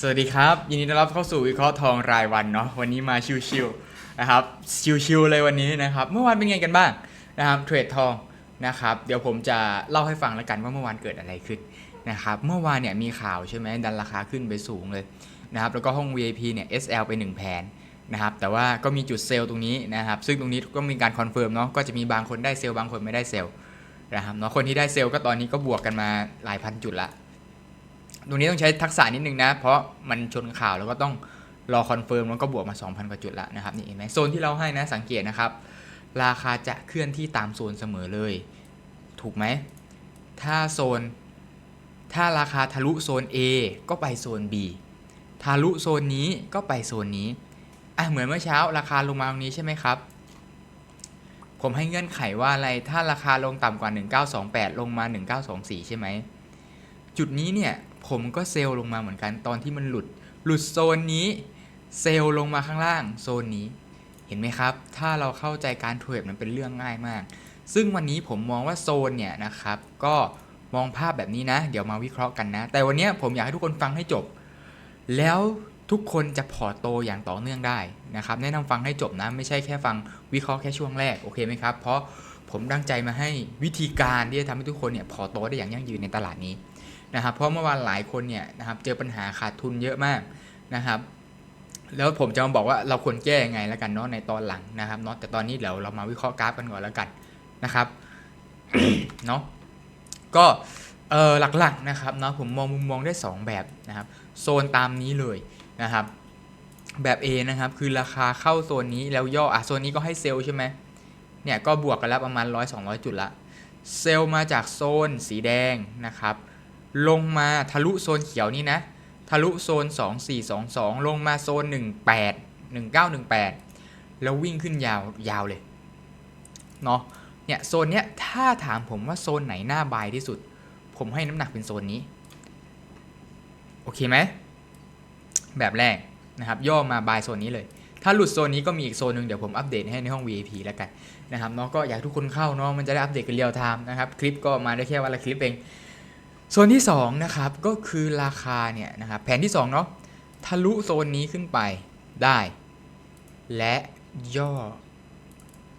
สวัสดีครับ ยินดีต้อนรับเข้าสู่วิเคราะห์ทองรายวันเนาะวันนี้มาชิวๆนะครับชิวๆเลยวันนี้นะครับ เมื่อวานเป็นไงกันบ้างนะครับเทรดทองนะครับ เดี๋ยวผมจะเล่าให้ฟังแล้วกันว่าเมื่อวานเกิดอะไรขึ้นนะครับเมื่อวานเนี่ยมีข่าวใช่ไหมดันราคาขึ้นไปสูงเลยนะครับแล้วก็ห้อง VIP เนี่ย SL ไป 1 แผนนะครับแต่ว่าก็มีจุดเซลล์ตรงนี้นะครับซึ่งตรงนี้ก็มีการคอนเฟิร์มเนาะก็จะมีบางคนได้เซลล์บางคนไม่ได้เซลล์นะครับเนาะคนที่ได้เซลล์ก็ตอนนี้ก็บวกกันมาหลายพันจุดละ ตรงนี้ต้องใช้ทักษะนิดนึงนะ เพราะมันชนข่าวแล้วก็ต้องรอคอนเฟิร์มแล้วก็บวกมา 2,000 กว่าจุดแล้วนะครับนี่เห็นไหมโซนที่เราให้นะสังเกตนะครับ ราคาจะเคลื่อนที่ตามโซนเสมอเลย ถูกไหม ถ้าโซน ถ้าราคาทะลุโซน A ก็ไปโซน B ทะลุโซนนี้ก็ไปโซนนี้อะเหมือนเมื่อเช้าราคาลงมาตรงนี้ใช่ไหมครับ ผมให้เงื่อนไขว่าอะไรถ้าราคาลงต่ำกว่า 1928 ลงมา 1924 ใช่ไหมจุดนี้เนี่ย ผมก็เซลล์ลงมาเหมือนกันตอนที่มันหลุด หลุดโซนนี้ เซลล์ลงมาข้างล่างโซนนี้ เห็นไหมครับ ถ้าเราเข้าใจการเทรดมันเป็นเรื่องง่ายมาก ซึ่งวันนี้ผมมองว่าโซนเนี่ยนะครับ ก็มองภาพแบบนี้นะ เดี๋ยวมาวิเคราะห์กันนะ แต่วันนี้ผมอยากให้ทุกคนฟังให้จบ แล้วทุกคนจะพอโตอย่างต่อเนื่องได้นะครับ แนะนำฟังให้จบนะ ไม่ใช่แค่ฟังวิเคราะห์แค่ช่วงแรกโอเคไหมครับ เพราะผมตั้งใจมาให้วิธีการที่จะทำให้ทุกคนเนี่ยพอโตได้อย่างยั่งยืนในตลาดนี้ นะครับเพราะเมื่อวานหลายคนเนี่ยนะครับเจอปัญหาขาดทุนเยอะมากนะครับ แล้วผมจะมาบอกว่าเราควรแก้ยังไงแล้วกันเนาะในตอนหลังนะครับเนาะแต่ตอนนี้เดี๋ยวเรามาวิเคราะห์กราฟกันก่อนแล้วกันนะครับเนาะก็เออหลักๆนะครับเนาะผมมองมุมมองได้ 2 แบบนะครับโซนตามนี้เลยนะครับ แบบ A นะครับคือราคาเข้าโซนนี้แล้วย่ออะโซนนี้ก็ให้เซลล์ใช่ไหมเนี่ยก็บวกกันแล้วประมาณ 100-200 จุดละเซลล์มาจากโซนสีแดงนะครับ ลงมาทะลุโซนเขียวนี่นะ ทะลุโซน 2422 ลงมาโซน 18 1918 แล้ววิ่งขึ้นยาวยาวเลยเนาะเนี่ยโซนเนี้ยถ้าถามผมว่าโซนไหนหน้าบายที่สุด ผมให้น้ำหนักเป็นโซนนี้ โอเคไหม แบบแรกนะครับ ย่อมาบายโซนนี้เลย ถ้าหลุดโซนนี้ก็มีอีกโซนหนึ่งเดี๋ยวผมอัปเดตให้ในห้อง VIP แล้วกันนะครับเนาะก็อยากทุกคนเข้าเนาะมันจะได้อัปเดตกันเรียลไทม์นะครับ คลิปก็มาได้แค่วันละคลิปเอง โซนที่2นะครับก็คือราคาเนี่ยนะครับแผนที่2เนาะทะลุโซนนี้ขึ้นไปได้ และย่อ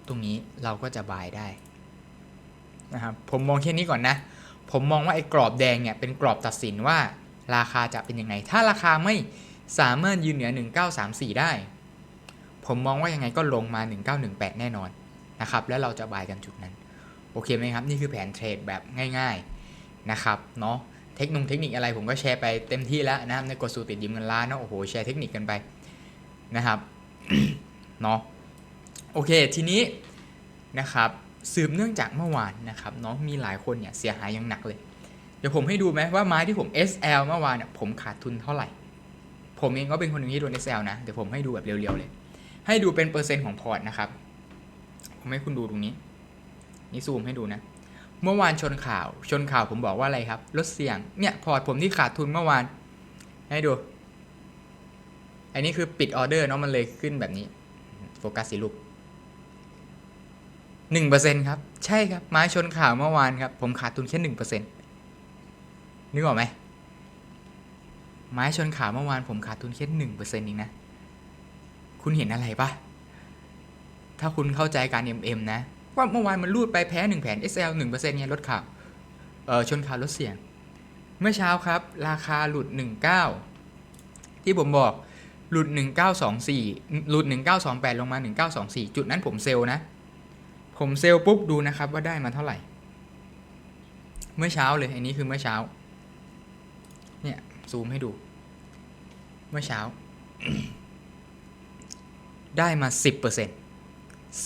ตรงนี้เราก็จะบายได้นะครับผมมองแค่นี้ก่อนนะ ผมมองว่าไอ้กรอบแดงเนี่ยเป็นกรอบตัดสินว่าราคาจะเป็นยังไง ถ้าราคาไม่สามารถยืนเหนือ 1934 ได้ ผมมองว่ายังไงก็ลงมา 1918 แน่นอนนะครับแล้วเราจะบายกันจุดนั้น โอเคไหมครับ นี่คือแผนเทรดแบบง่าย ๆ นะครับเนาะเทคนิคเทคนิคอะไรผมก็แชร์ไปเต็มที่แล้วนะครับในกดสูตรติดยืมเงินล้านเนาะโอ้โหแชร์เทคนิคกันไปนะครับเนาะโอเคทีนี้นะครับสืบเนื่องจากเมื่อวานนะครับเนาะมีหลายคนเนี่ยเสียหายอย่างหนักเลย เดี๋ยวผมให้ดูไหมว่าไม้ที่ผม SL เมื่อวานเนี่ยผมขาดทุนเท่าไหร่ ผมเองก็เป็นคนหนึ่งที่โดน SL นะเดี๋ยวผมให้ดูแบบเรียวๆเลย ให้ดูเป็นเปอร์เซ็นต์ของพอร์ตนะครับ ผมให้คุณดูตรงนี้ นี่ซูมให้ดูนะ เมื่อวานชนข่าว ชนข่าวผมบอกว่าอะไรครับ ลดเสี่ยง เนี่ยพอร์ตผมที่ขาดทุนเมื่อวาน ให้ดู อันนี้คือปิดออเดอร์เนาะมันเลยขึ้นแบบนี้ โฟกัสสีลูกหนึ่งเปอร์เซ็นครับ ใช่ครับไม้ชนข่าวเมื่อวานครับ ผมขาดทุนแค่หนึ่งเปอร์เซ็นนึกออกไหมไม้ชนข่าวเมื่อวานผมขาดทุนแค่หนึ่งเปอร์เซ็นต์เองนะ คุณเห็นอะไรปะถ้าคุณเข้าใจการ MM นะ ว่าเมื่อวานมันรูดไปแพ้ 1 แผน SL 1%เนี่ยลดข่าวเออชนข่าวลดเสี่ยง เมื่อเช้าครับ ราคาหลุด 19 ที่ผมบอกหลุด 1924 หลุด 1928 ลงมา 1924 จุดนั้นผมเซลล์นะ ผมเซลล์ปุ๊บดูนะครับว่าได้มาเท่าไหร่ เมื่อเช้าเลยอันนี้คือเมื่อเช้า เนี่ยซูมให้ดู เมื่อเช้า ได้มา 10%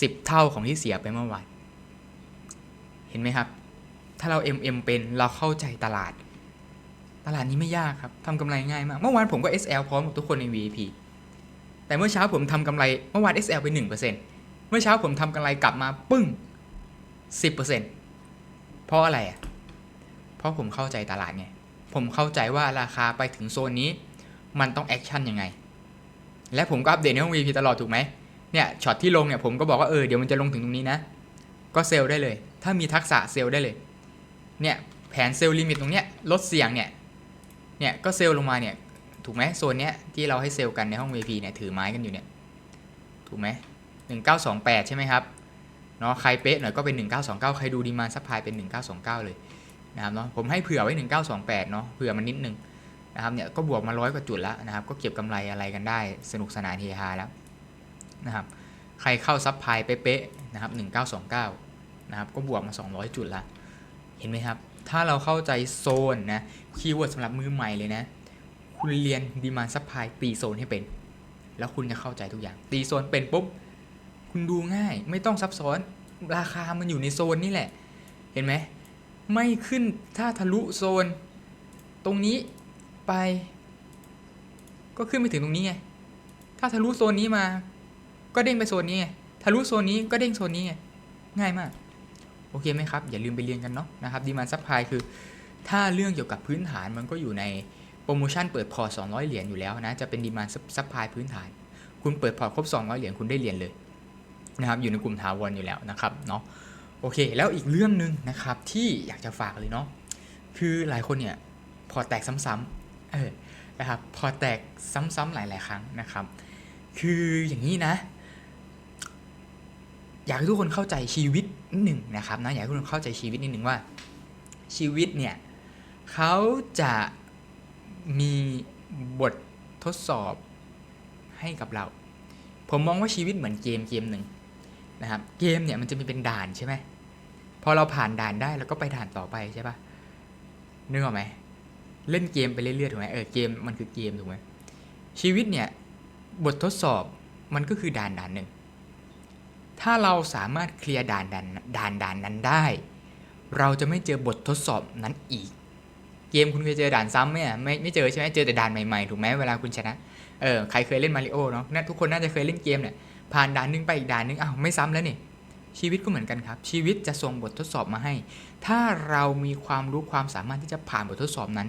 10 เท่าของที่เสียไปเมื่อวานเห็นไหมครับ ถ้าเรา MM เป็นเราเข้าใจตลาด ตลาดนี้ไม่ยากครับทำกำไรง่ายมาก เมื่อวานผมก็ SL พร้อมกับทุกคนใน VIP แต่เมื่อเช้าผมทำกำไรเมื่อวาน SL ไป 1%เมื่อเช้าผมทำกำไรกลับมาปึ้ง 10%เพราะอะไรอะเพราะผมเข้าใจตลาดไงผมเข้าใจว่าราคาไปถึงโซนนี้ มันต้องแอคชั่นยังไง และผมก็อัปเดตในห้อง VIP ตลอดถูกไหม เนี่ยช็อตที่ลงเนี่ยผมก็บอกว่าเออเดี๋ยวมันจะลงถึงตรงนี้นะ ก็เซลได้เลย ถ้ามีทักษะเซลได้เลย เนี่ยแผนเซลลิมิตตรงเนี้ยลดเสี่ยงเนี่ย เนี่ยก็เซลลงมาเนี่ยถูกไหมโซนเนี้ยที่เราให้เซลกันในห้อง VP เนี่ยถือไม้กันอยู่เนี่ยถูกไหมหนึ่งเก้าสองแปดใช่ไหมครับเนาะใครเป๊ะหน่อยก็เป็น1929ใครดูดีมาซัพพลายเป็น1929เก้าสองเก้าเลยนะครับเนาะผมให้เผื่อไว้1928เก้าสองแปดเนาะเผื่อมันนิดนึงนะครับเนี่ยก็บวกมาร้อยกว่าจุดแล้วนะครับก็เก็บกำไรอะไรกันได้สนุกสนานเฮฮาแล้ว นะครับ ใครเข้าซัพพายเป๊ะๆนะครับ1929นะครับ ก็บวกมา 200 จุดละ เห็นไหมครับ ถ้าเราเข้าใจโซนนะ คีย์เวิร์ดสำหรับมือใหม่เลยนะ คุณเรียนดีมาซัพพายตีโซนให้เป็น แล้วคุณจะเข้าใจทุกอย่าง ตีโซนเป็นปุ๊บ คุณดูง่าย ไม่ต้องซับซ้อน ราคามันอยู่ในโซนนี่แหละ เห็นไหม ไม่ขึ้น ถ้าทะลุโซน ตรงนี้ไป ก็ขึ้นไปถึงตรงนี้ไง ถ้าทะลุโซนนี้มา ก็เด้งไปโซนนี้ไงทะลุโซนนี้ก็เด้งโซนนี้ไงง่ายมาก โอเคไหมครับ อย่าลืมไปเรียนกันเนาะนะครับดีมันซัพพลายคือ ถ้าเรื่องเกี่ยวกับพื้นฐานมันก็อยู่ในโปรโมชั่นเปิดพอร์ต200 เหรียญอยู่แล้วนะ จะเป็นดีมันซัพพลายพื้นฐาน คุณเปิดพอร์ตครบ 200 เหรียญคุณได้เรียนเลยนะครับอยู่ในกลุ่มถาวรอยู่แล้วนะครับเนาะโอเค แล้วอีกเรื่องหนึ่งนะครับที่อยากจะฝากเลยเนาะคือหลายคนเนี่ยพอแตกซ้ำๆเออนะครับพอแตกซ้ำๆหลาย ๆ ครั้งนะครับ คืออย่างนี้นะ อยากให้ทุกคนเข้าใจชีวิตนิดหนึ่งนะครับนะอยากให้ทุกคนเข้าใจชีวิตนิดหนึ่งว่า ชีวิตเนี่ยเขาจะมีบททดสอบให้กับเรา ผมมองว่าชีวิตเหมือนเกมเกมหนึ่งนะครับเกมเนี่ยมันจะมีเป็นด่านใช่ไหมพอเราผ่านด่านได้เราก็ไปด่านต่อไปใช่ปะนึกออกไหมเล่นเกมไปเรื่อยๆถูกไหมเออเกมมันคือเกมถูกไหมชีวิตเนี่ยบททดสอบมันก็คือด่านด่านหนึ่ง ถ้าเราสามารถเคลียร์ด่านด่านด่านด่านนั้นได้ เราจะไม่เจอบททดสอบนั้นอีก เกมคุณเคยเจอด่านซ้ำไหมไม่ไม่เจอใช่ไหมเจอแต่ด่านใหม่ๆถูกไหมเวลาคุณชนะเออใครเคยเล่นมาริโอเนาะน่าทุกคนน่าจะเคยเล่นเกมเนี่ยผ่านด่านหนึงไปอีกด่านหนึงอ้าวไม่ซ้ำแล้วนี่ชีวิตก็เหมือนกันครับ ชีวิตจะส่งบททดสอบมาให้ ถ้าเรามีความรู้ความสามารถที่จะผ่านบททดสอบนั้น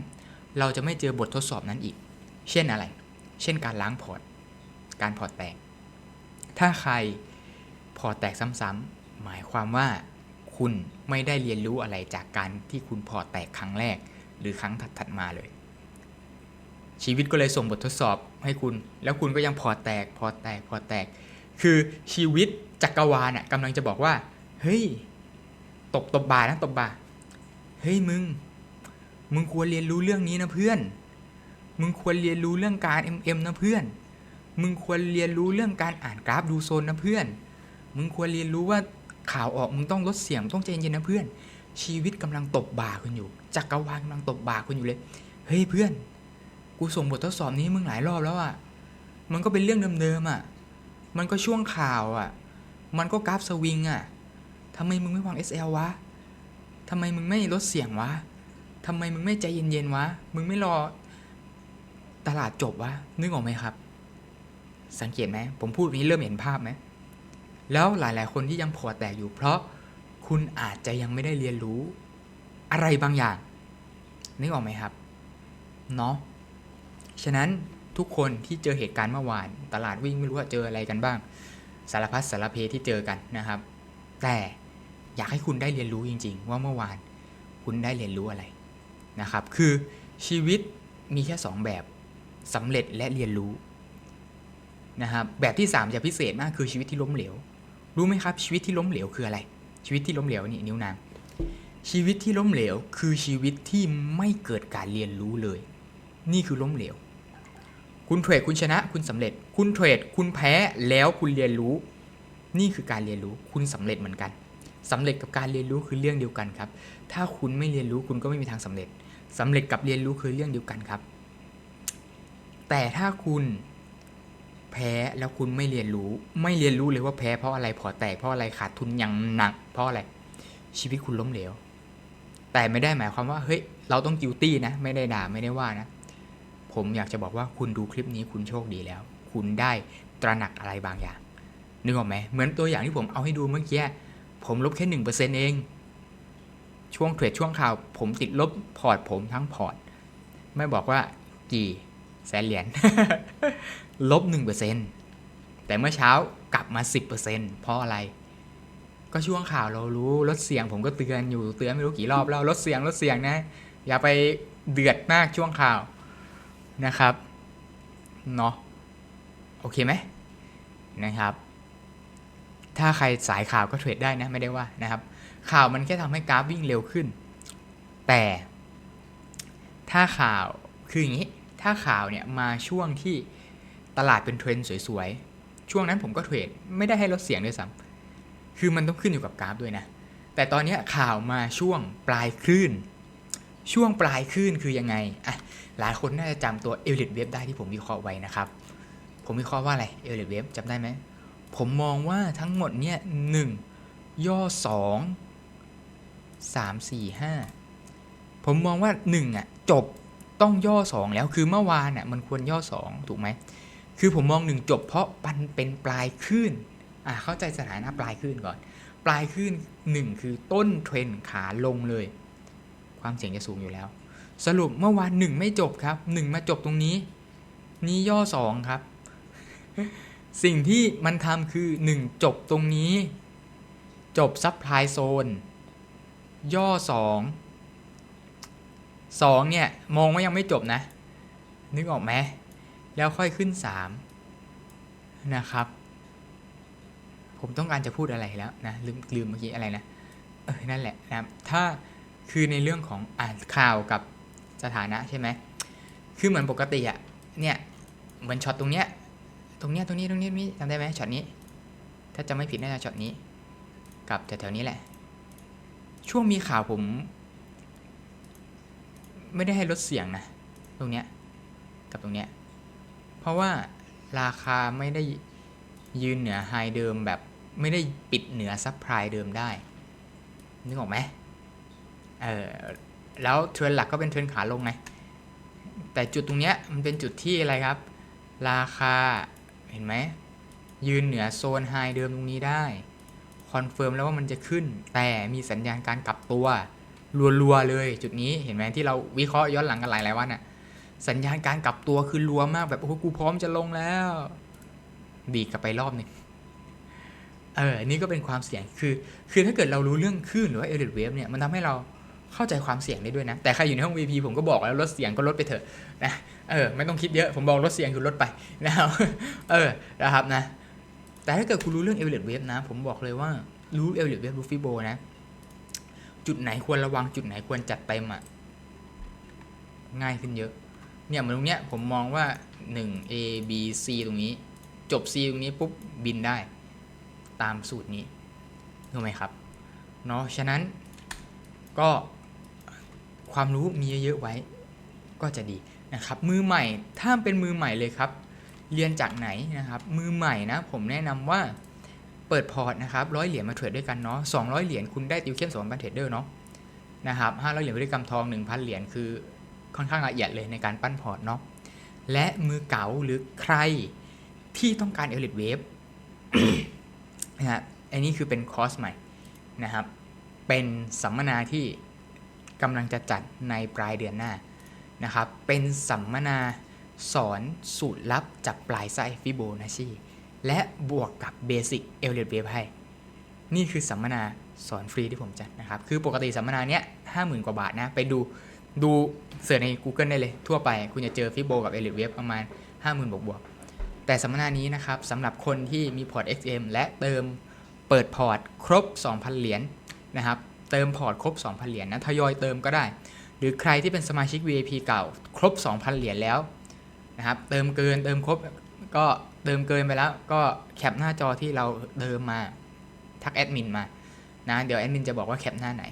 เราจะไม่เจอบททดสอบนั้นอีก เช่นอะไร เช่นการล้างพอร์ตการพอร์ตแตกถ้าใคร อแตกซ้ำๆหมายความว่าคุณไม่ได้เรียนรู้อะไรจากการที่คุณพอแตกครั้งแรก หรือครั้งถัดๆมาเลย ชีวิตก็เลยส่งบททดสอบให้คุณ แล้วคุณก็ยังพอแตกพอแตกพอแตก คือชีวิตจักรวาลน่ะกำลังจะบอกว่า เฮ้ย ตบตบบานะตบบาเฮ้ยมึง มึงควรเรียนรู้เรื่องนี้นะเพื่อน มึงควรเรียนรู้เรื่องการ MM นะเพื่อน มึงควรเรียนรู้เรื่องการอ่านกราฟดูโซนนะเพื่อน มึงควรเรียนรู้ว่าข่าวออกมึงต้องลดเสียงต้องใจเย็นนะเพื่อน ชีวิตกำลังตบบ่าคุณอยู่จักรวาลกำลังตบบ่าคุณอยู่เลย เฮ้ยเพื่อน กูส่งบททดสอบนี้มึงหลายรอบแล้วอะ่ะ มันก็เป็นเรื่องเดิมๆอะ่ะ มันก็ช่วงข่าวอะ่ะ มันก็กราฟสวิงอะ่ะทำไมมึงไม่วาง SL วะทำไมมึงไม่ลดเสียงวะทำไมมึงไม่ใจเย็นๆวะ มึงไม่รอตลาดจบวะ นึกออกไหมครับ สังเกตไหม ผมพูดแบบนี้เริ่มเห็นภาพไหม แล้วหลายๆ คนที่ยังพอแตกอยู่ เพราะคุณอาจจะยังไม่ได้เรียนรู้ อะไรบางอย่างนึกออกไหมครับเนาะฉะนั้นทุกคนที่เจอเหตุการณ์เมื่อวาน ตลาดวิ่งไม่รู้ว่าเจออะไรกันบ้าง สารพัดสารเพที่เจอกันนะครับ แต่อยากให้คุณได้เรียนรู้จริง ๆ ว่าเมื่อวาน คุณได้เรียนรู้อะไรนะครับ คือชีวิตมีแค่ 2 แบบสำเร็จและเรียนรู้นะครับแบบที่ 3 จะพิเศษมากคือชีวิตที่ล้มเหลว รู้ไหมครับชีวิตที่ล้มเหลวคืออะไร ชีวิตที่ล้มเหลวนี่นิ้วนางชีวิตที่ล้มเหลวคือชีวิตที่ไม่เกิดการเรียนรู้เลย นี่คือล้มเหลว คุณเทรดคุณชนะ คุณสำเร็จ คุณเทรดคุณแพ้แล้วคุณเรียนรู้ นี่คือการเรียนรู้คุณสำเร็จเหมือนกันสำเร็จกับการเรียนรู้คือเรื่องเดียวกันครับ ถ้าคุณไม่เรียนรู้คุณก็ไม่มีทางสำเร็จสำเร็จกับเรียนรู้คือเรื่องเดียวกันครับ แต่ถ้าคุณ แพ้แล้วคุณไม่เรียนรู้ ไม่เรียนรู้เลยว่าแพ้เพราะอะไรพอแตกเพราะอะไรขาดทุนอย่างหนัก เพราะอะไรชีวิตคุณล้มเหลว แต่ไม่ได้หมายความว่าเฮ้ยเราต้องกิวตี้นะ ไม่ได้ด่าไม่ได้ว่านะ ผมอยากจะบอกว่าคุณดูคลิปนี้คุณโชคดีแล้ว คุณได้ตระหนักอะไรบางอย่างนึกออกไหมเหมือนตัวอย่างที่ผมเอาให้ดูเมื่อกี้ผมลบแค่หนึ่งเปอร์เซ็นเอง ช่วงเทรดช่วงข่าว ผมติดลบพอร์ตผมทั้งพอร์ต ไม่บอกว่ากี่ แสนเหรียญลบหนึ่งเปอร์เซ็นแต่เมื่อเช้ากลับมาสิบเปอร์เซ็นเพราะอะไร ก็ช่วงข่าวเรารู้ลดเสียงผมก็เตือนอยู่เตือนไม่รู้กี่รอบแล้วลดเสียงลดเสียงนะ อย่าไปเดือดมากช่วงข่าวนะครับเนาะโอเคไหมนะครับ ถ้าใครสายข่าวก็เทรดได้นะไม่ได้ว่านะครับ ข่าวมันแค่ทำให้กราฟวิ่งเร็วขึ้น แต่ถ้าข่าวคืออย่างนี้ ถ้าข่าวเนี่ยมาช่วงที่ตลาดเป็นเทรนด์สวยๆ ช่วงนั้นผมก็เทรดไม่ได้ให้ลดเสียงด้วยซ้ำคือมันต้องขึ้นอยู่กับกราฟด้วยนะ แต่ตอนนี้ข่าวมาช่วงปลายคลื่น ช่วงปลายคลื่นคือยังไงอะหลายคนน่าจะจำตัวเอลิทเวฟได้ที่ผมวิเคราะห์ไว้นะครับ ผมวิเคราะห์ว่าอะไรเอลิทเวฟจำได้ไหม ผมมองว่าทั้งหมดเนี่ยหนึ่งย่อสองสามสี่ห้าผมมองว่าหนึ่งอะจบ ต้องย่อสองแล้วคือเมื่อวานอะมันควรย่อสองถูกไหม คือผมมองหนึ่งจบเพราะมันเป็นปลายคลื่นอะเข้าใจสถานะปลายคลื่นก่อน ปลายคลื่นหนึ่งคือต้นเทรนขาลงเลย ความเสี่ยงจะสูงอยู่แล้ว สรุปเมื่อวานหนึ่งไม่จบครับหนึ่งมาจบตรงนี้ นี้ย่อสองครับ สิ่งที่มันทำคือ 1 จบตรงนี้ จบซับพลายโซนย่อ 2 2เนี่ยมองว่ายังไม่จบนะ นึกออกไหมแล้วค่อยขึ้น3นะครับ ผมต้องการจะพูดอะไรแล้วนะลืมลืมเมื่อกี้อะไรนะเออนั่นแหละนะถ้าคือในเรื่องของอ่านข่าวกับสถานะใช่ไหมคือเหมือนปกติอะเนี่ยเหมือนช็อตตรงเนี้ยตรงเนี้ยตรงนี้ตรงนี้ตรงนี้จำได้ไหมช็อตนี้ ถ้าจะไม่ผิดน่าจะช็อตนี้ กับแถวๆนี้แหละ ช่วงมีข่าวผม ไม่ได้ให้ลดเสียงนะ ตรงเนี้ยกับตรงเนี้ย เพราะว่าราคาไม่ได้ยืนเหนือไฮเดิมแบบไม่ได้ปิดเหนือซับไพรายเดิมได้ นึกออกไหมเออแล้วเทรนหลักก็เป็นเทรนขาลงไง แต่จุดตรงเนี้ยมันเป็นจุดที่อะไรครับ ราคาเห็นไหมยืนเหนือโซนไฮเดิมตรงนี้ได้ คอนเฟิร์มแล้วว่ามันจะขึ้น แต่มีสัญญาณการกลับตัว รัวๆเลย จุดนี้เห็นไหมที่เราวิเคราะห์ย้อนหลังกันหลายๆวันอะสัญญาณการกลับตัวคือรัวมากแบบโอ้โหกูพร้อมจะลงแล้ว ดีกลับไปรอบหนึ่งเอออันนี้ก็เป็นความเสี่ยงคือ คือถ้าเกิดเรารู้เรื่องคลื่นหรือว่าเอลิทเวฟเนี่ยมันทำให้เราเข้าใจความเสี่ยงได้ด้วยนะ แต่ใครอยู่ในห้อง VP ผมก็บอกแล้วลดเสียงก็ลดไปเถอะนะเออไม่ต้องคิดเยอะผมบอกลดเสียงคือลดไปนะครับเออนะครับนะแต่ถ้าเกิดคุณรู้เรื่องเอลิทเวฟนะ ผมบอกเลยว่ารู้เอลิทเวฟรู้ฟิโบนะ จุดไหนควรระวังจุดไหนควรจัดเต็มอะ ง่ายขึ้นเยอะ เนี่ยเหมือนตรงเนี้ยผมมองว่า 1 A B C ตรงนี้ จบ C ตรงนี้ปุ๊บบินได้ตามสูตรนี้ถูกไหมครับเนาะฉะนั้นก็ความรู้มีเยอะๆไว้ ก็จะดีนะครับ มือใหม่ถ้าเป็นมือใหม่เลยครับ เรียนจากไหนนะครับ มือใหม่นะผมแนะนำว่า เปิดพอร์ตนะครับร้อยเหรียญมาเทรดด้วยกันเนาะสองร้อยเหรียญคุณได้ติวเข้มสองพันเทรดเดอร์เนาะนะครับห้าร้อยเหรียญพฤติกรรมทองหนึ่งพันเหรียญคือค่อนข้างละเอียดเลยในการปั้นพอร์ตเนาะและมือเก๋าหรือใครที่ต้องการเอลิทเวฟนะฮะอันนี้คือเป็นคอร์สใหม่นะครับ เป็นสัมมนาที่กำลังจะจัดในปลายเดือนหน้านะครับ เป็นสัมมนาสอนสูตรลับจากปลายไส้ฟิโบนัชชี และบวกกับเบสิกเอลเลตเวฟให้ นี่คือสัมมนาสอนฟรีที่ผมจัดนะครับ คือปกติสัมมนาเนี้ยห้าหมื่นกว่าบาทนะ ไปดูดูเสิร์ชใน Google ได้เลย ทั่วไปคุณจะเจอฟิโบกับเอลเลตเวฟประมาณ 50,000บวกบวกแต่สัมมนานี้นะครับสำหรับคนที่มีพอร์ต XM และเติมเปิดพอร์ตครบ 2,000 เหรียญนะครับเติมพอร์ตครบ 2,000 เหรียญนะทยอยเติมก็ได้ หรือใครที่เป็นสมาชิก VIP เก่า ครบ 2,000 เหรียญแล้วนะครับเติมเกินเติมครบก็ เติมเกินไปแล้วก็แคปหน้าจอที่เราเติมมาทักแอดมินมานะเดี๋ยวแอดมินจะบอกว่าแคปหน้าไหน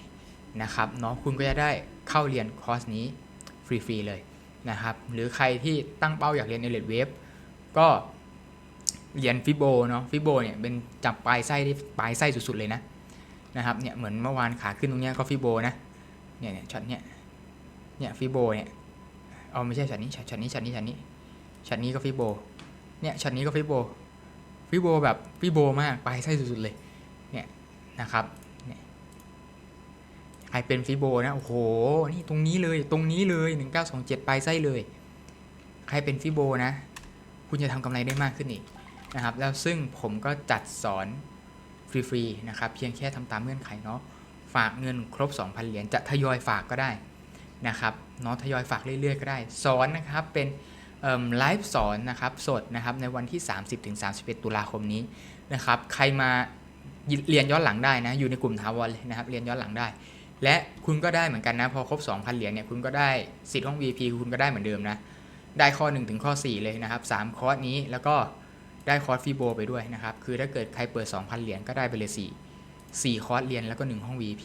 นะครับเนาะคุณก็จะได้เข้าเรียนคอร์สนี้ฟรีๆเลยนะครับหรือใครที่ตั้งเป้าอยากเรียนเอเลดเวฟก็เรียนฟิโบเนาะฟิโบเนี่ยเป็นจับปลายไส้ที่ปลายไส้สุดๆเลยนะนะครับเนี่ยเหมือนเมื่อวานขาขึ้นตรงเนี้ยก็ฟิโบนะเนี่ยเนี่ยช็อตเนี้ยเนี่ยฟิโบเนี่ยเอาไม่ใช่ช็อตนี้ช็อตช็อตนี้ช็อตนี้ช็อตนี้ช็อตนี้ก็ฟิโบ เนี่ยช็อตนี้ก็ฟิโบฟิโบแบบฟิโบมากปลายไส้สุดๆเลยเนี่ยนะครับเนี่ยใครเป็นฟิโบนะโอ้โหนี่ตรงนี้เลยตรงนี้เลย 1927 ปลายไส้เลย ใครเป็นฟิโบนะ คุณจะทำกำไรได้มากขึ้นอีกนะครับแล้วซึ่งผมก็จัดสอนฟรีๆนะครับเพียงแค่ทำตามเงื่อนไขเนาะฝากเงินครบ 2,000 เหรียญจะทยอยฝากก็ได้นะครับเนาะทยอยฝากเรื่อยๆก็ได้ สอนนะครับเป็น ไลฟ์สอนนะครับสดนะครับในวันที่ 30-31 ตุลาคมนี้นะครับใครมาเรียนย้อนหลังได้นะอยู่ในกลุ่มทาวรเลยนะครับเรียนย้อนหลังได้ และคุณก็ได้เหมือนกันนะพอครบ 2,000 เหรียญเนี่ยคุณก็ได้สิทธิ์ห้อง VP คุณก็ได้เหมือนเดิมนะได้ข้อ 1 ถึงข้อ 4 เลยนะครับ3คอร์สนี้แล้วก็ได้คอร์สฟีโบไปด้วยนะครับคือถ้าเกิดใครเปิด 2,000 เหรียญก็ได้ไปเลย 4 4 คอร์สเรียนแล้วก็ 1 ห้อง VP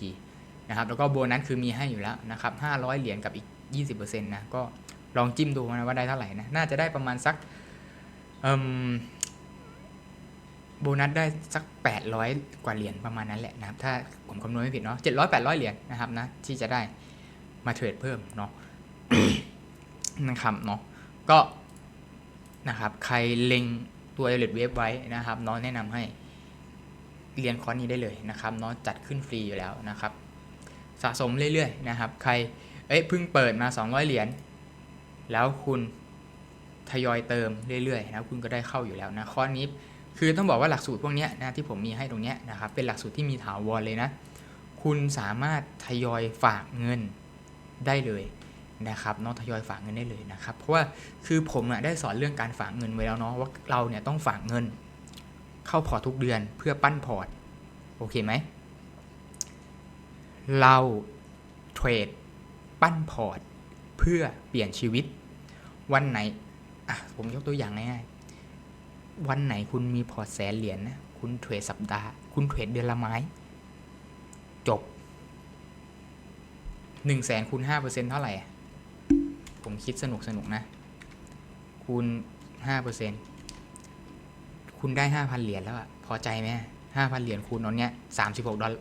นะครับแล้วก็โบนัสคือมีให้อยู่แล้วนะครับ500 เหรียญกับอีก 20%นะก็ ลองจิ้มดูนะว่าได้เท่าไหร่นะ น่าจะได้ประมาณสักเอ่มโบนัสได้สัก 800 กว่าเหรียญประมาณนั้นแหละนะครับ ถ้าผมคำนวณไม่ผิดเนาะ700 800เหรียญนะครับนะ ที่จะได้มาเทรดเพิ่มเนาะนะครับเนาะก็นะครับ ใครเล็งตัวเอเลดเวฟไว้นะครับน้องแนะนำให้เรียนคอร์สนี้ได้เลยนะครับน้องจัดขึ้นฟรีอยู่แล้วนะครับ สะสมเรื่อยๆนะครับ ใครเอ้ยเพิ่งเปิดมา 200 เหรียญ แล้วคุณทยอยเติมเรื่อยๆนะคุณก็ได้เข้าอยู่แล้วนะคอนี้คือต้องบอกว่าหลักสูตรพวกนี้นะที่ผมมีให้ตรงนี้นะครับเป็นหลักสูตรที่มีถาวรเลยนะ คุณสามารถทยอยฝากเงินได้เลยนะครับน้องทยอยฝากเงินได้เลยนะครับ เพราะว่าคือผมอะได้สอนเรื่องการฝากเงินไว้แล้วเนาะว่าเราเนี่ยต้องฝากเงิน เข้าพอร์ตทุกเดือนเพื่อปั้นพอร์ตโอเคไหมเราเทรดปั้นพอร์ต เพื่อเปลี่ยนชีวิต วันไหนอะผมยกตัวอย่างง่ายๆวันไหนคุณมีพอแสนเหรียญนะคุณเทรดสัปดาห์ คุณเทรดเดือนละไม้ จบหนึ่งแสนคูณห้าเปอร์เซ็นเท่าไหร่ ผมคิดสนุกสนุกๆนะ คูณห้าเปอร์เซ็นคุณได้ห้าพันเหรียญแล้วอะพอใจไหมห้าพันเหรียญคูณตอนเนี้ยสามสิบหกดอล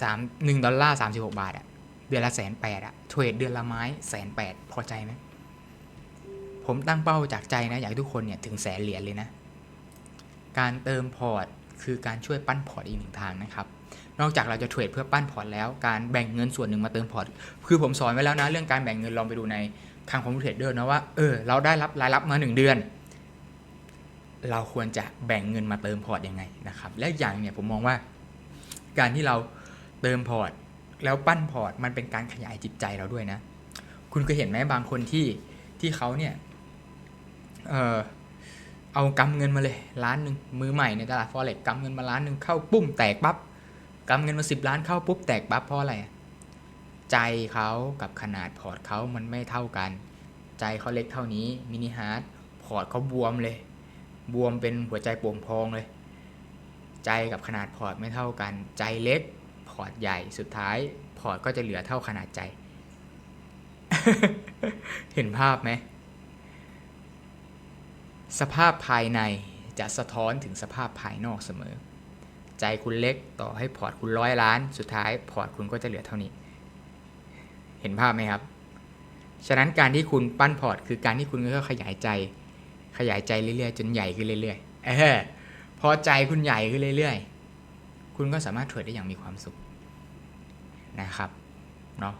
สามหนึ่งดอลลาร์สามสิบหกบาทอะ เดือนละแสนแปดอะเทรดเดือนละไม้แสนแปดพอใจไหมผมตั้งเป้าจากใจนะ อยากให้ทุกคนเนี่ยถึงแสนเหรียญเลยนะ การเติมพอร์ตคือการช่วยปั้นพอร์ตอีกหนึ่งทางนะครับ นอกจากเราจะเทรดเพื่อปั้นพอร์ตแล้ว การแบ่งเงินส่วนหนึ่งมาเติมพอร์ต คือผมสอนไว้แล้วนะ เรื่องการแบ่งเงินลองไปดูในทางคอมพิวเตอร์เดอร์นะว่า เออ เราได้รับรายรับมาหนึ่งเดือน เราควรจะแบ่งเงินมาเติมพอร์ตยังไงนะครับ และอย่างเนี่ยผมมองว่า การที่เราเติมพอร์ต แล้วปั้นพอร์ตมันเป็นการขยายจิตใจเราด้วยนะ คุณเคยเห็นไหมบางคนที่ที่เขาเนี่ย เออเอากำเงินมาเลยล้านหนึ่งมือใหม่ในตลาดฟอเร็กกำเงินมาล้านหนึ่งเข้าปุ้มแตกปั๊บกำเงินมาสิบล้านเข้าปุ๊บแตกปั๊บเพราะอะไร ใจเขากับขนาดพอร์ตเขามันไม่เท่ากัน ใจเขาเล็กเท่านี้มินิฮาร์ดพอร์ตเขาบวมเลย บวมเป็นหัวใจโป่งพองเลย ใจกับขนาดพอร์ตไม่เท่ากัน ใจเล็ก อร์ตใหญ่ สุดท้ายพอร์ตก็จะเหลือเท่าขนาดใจ เห็นภาพไหม สภาพภายในจะสะท้อนถึงสภาพภายนอกเสมอ ใจคุณเล็กต่อให้พอร์ตคุณร้อยล้าน สุดท้ายพอร์ตคุณก็จะเหลือเท่านี้ เห็นภาพไหมครับ ฉะนั้นการที่คุณปั้นพอร์ตคือการที่คุณก็ขยายใจ ขยายใจเรื่อยๆ จนใหญ่ขึ้นเรื่อยๆ เออพอใจคุณใหญ่ขึ้นเรื่อยๆ คุณก็สามารถเทรดได้อย่างมีความสุข นะครับเนาะ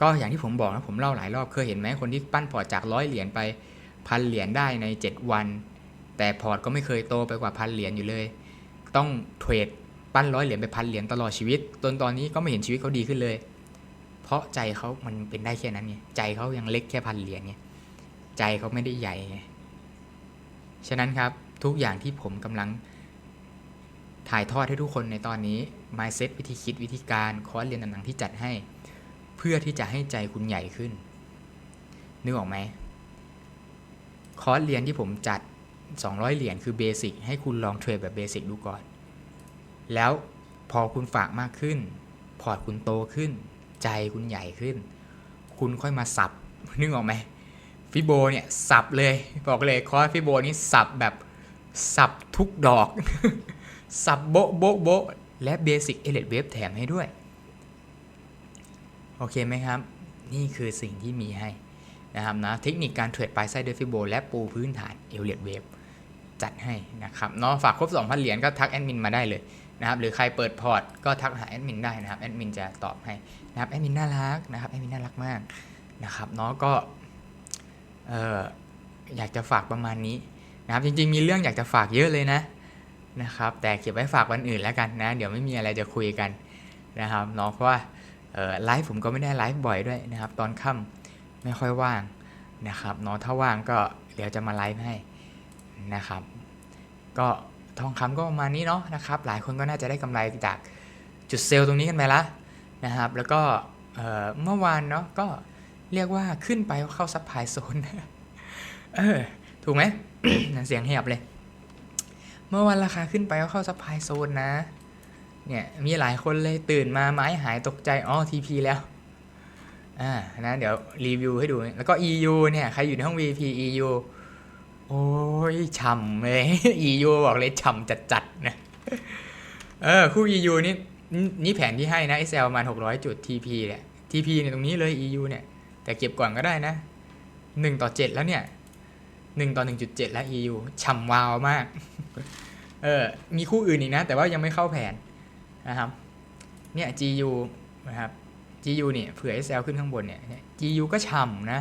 ก็อย่างที่ผมบอกนะผมเล่าหลายรอบเคยเห็นไหมคนที่ปั้นพอร์ตจากร้อยเหรียญไปพันเหรียญได้ใน 7 วัน แต่พอร์ตก็ไม่เคยโตไปกว่าพันเหรียญอยู่เลย ต้องเทรดปั้นร้อยเหรียญไปพันเหรียญตลอดชีวิตจนตอนนี้ก็ไม่เห็นชีวิตเขาดีขึ้นเลย เพราะใจเขามันเป็นได้แค่นั้นไงใจเขายังเล็กแค่พันเหรียญไงใจเขาไม่ได้ใหญ่ไงฉะนั้นครับทุกอย่างที่ผมกำลังถ่ายทอดให้ทุกคนในตอนนี้ mindset วิธีคิดวิธีการคอร์สเรียนต่างๆที่จัดให้ เพื่อที่จะให้ใจคุณใหญ่ขึ้นนึกออกไหมคอร์สเรียนที่ผมจัด 200 เหรียญคือเบสิกให้คุณลองเทรดแบบเบสิกดูก่อน แล้วพอคุณฝากมากขึ้น พอร์ตคุณโตขึ้น ใจคุณใหญ่ขึ้น คุณค่อยมาสับนึกออกไหมฟิโบเนี่ยสับเลยบอกเลยคอร์สฟิโบนี้สับแบบสับทุกดอก สับโบะโบะโบะ และเบสิกเอเลดเวฟแถมให้ด้วย โอเคไหมครับ นี่คือสิ่งที่มีให้นะครับนะเทคนิคการเทรดปลายไส้ด้วยฟิโบและปูพื้นฐานเอเลดเวฟจัดให้นะครับเนาะฝากครบ 2,000 เหรียญก็ทักแอดมินมาได้เลยนะครับหรือใครเปิดพอร์ตก็ทักหาแอดมินได้นะครับแอดมินจะตอบให้นะครับแอดมินน่ารักนะครับแอดมินน่ารักมากนะครับเนาะก็เอออยากจะฝากประมาณนี้นะครับจริงๆมีเรื่องอยากจะฝากเยอะเลยนะ นะครับ แต่เก็บไว้ฝากวันอื่นแล้วกันนะ เดี๋ยวไม่มีอะไรจะคุยกันนะครับเนาะเพราะว่าไลฟ์ผมก็ไม่ได้ไลฟ์บ่อยด้วยนะครับ ตอนค่ำไม่ค่อยว่างนะครับเนาะถ้าว่างก็เดี๋ยวจะมาไลฟ์ให้นะครับ ก็ทองคำก็ประมาณนี้เนาะนะครับ หลายคนก็น่าจะได้กำไรจากจุดเซลล์ตรงนี้กันไปละนะครับ แล้วก็เมื่อวานเนาะก็เรียกว่าขึ้นไปเข้าซัพพลายโซนเออถูกไหมนั่นเสียงแหบเลย เมื่อวันราคาขึ้นไปก็เข้าซัพพลายโซนนะ เนี่ย มีหลายคนเลยตื่นมาไม้หายตกใจอ๋อ TP แล้ว อ่า นะ เดี๋ยวรีวิวให้ดู แล้วก็ EU เนี่ย ใครอยู่ในห้อง VP EU โอ้ยฉ่ำเลย EU บอกเลยฉ่ำจัดๆนะ เออ คู่ EU นี่นี่นี่แผนที่ให้นะ SL ประมาณ 600 จุด TP เนี่ย TP เนี่ยตรงนี้เลย EU เนี่ย แต่เก็บก่อนก็ได้นะ 1 ต่อ 7 แล้วเนี่ย 1ต่อ1.7 แล้ว EU ฉ่ำวาวมาก เออ มีคู่อื่นอีกนะ แต่ว่ายังไม่เข้าแผนนะครับ เนี่ย GU นะครับ GU เนี่ยเผื่อ SL ขึ้นข้างบนเนี่ย GU ก็ฉ่ำนะ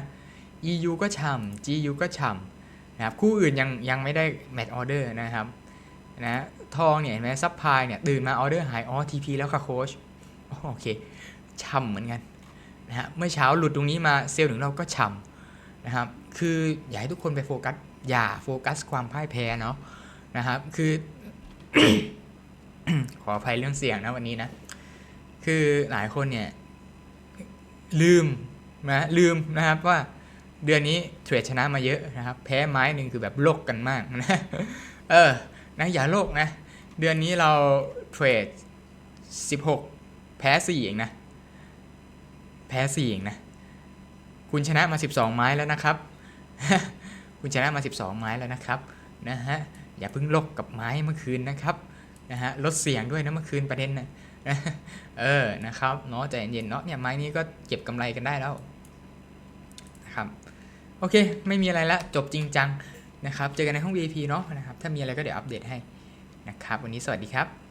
EU ก็ฉ่ำ GU ก็ฉ่ำนะครับ คู่อื่นยังยังไม่ได้ match order นะครับ นะทองเนี่ยเห็นไหมซับพลายเนี่ยตื่นมาออเดอร์หายอ๋อ TP แล้วค่ะโค้ชโอเคช่ำเหมือนกันนะฮะเมื่อเช้าหลุดตรงนี้มาเซลล์ถึงเราก็ช่ำ นะครับ คืออยากให้ทุกคนไปโฟกัส อย่าโฟกัสความพ่ายแพ้เนาะนะครับ คือ ขออภัยเรื่องเสียงนะวันนี้นะ คือหลายคนเนี่ย ลืมนะลืมนะครับว่าเดือนนี้เทรดชนะมาเยอะนะครับ แพ้ไม้หนึ่งคือแบบโลกกันมากนะเออนะอย่าโลกนะ เดือนนี้เราเทรด16 แพ้4เองนะ แพ้4เองนะ คุณชนะมา 12 ไม้แล้วนะครับ คุณชนะมา 12 ไม้แล้วนะครับนะฮะอย่าเพิ่งลกกับไม้เมื่อคืนนะครับนะฮะลดเสียงด้วยนะเมื่อคืนประเด็นนะเออนะครับเนาะใจเย็นๆเนาะเนี่ยไม้นี้ก็เก็บกำไรกันได้แล้วนะครับโอเค ไม่มีอะไรละจบจริงจังนะครับ เจอกันในห้อง VIP เนาะนะครับ ถ้ามีอะไรก็เดี๋ยวอัปเดตให้นะครับ วันนี้สวัสดีครับ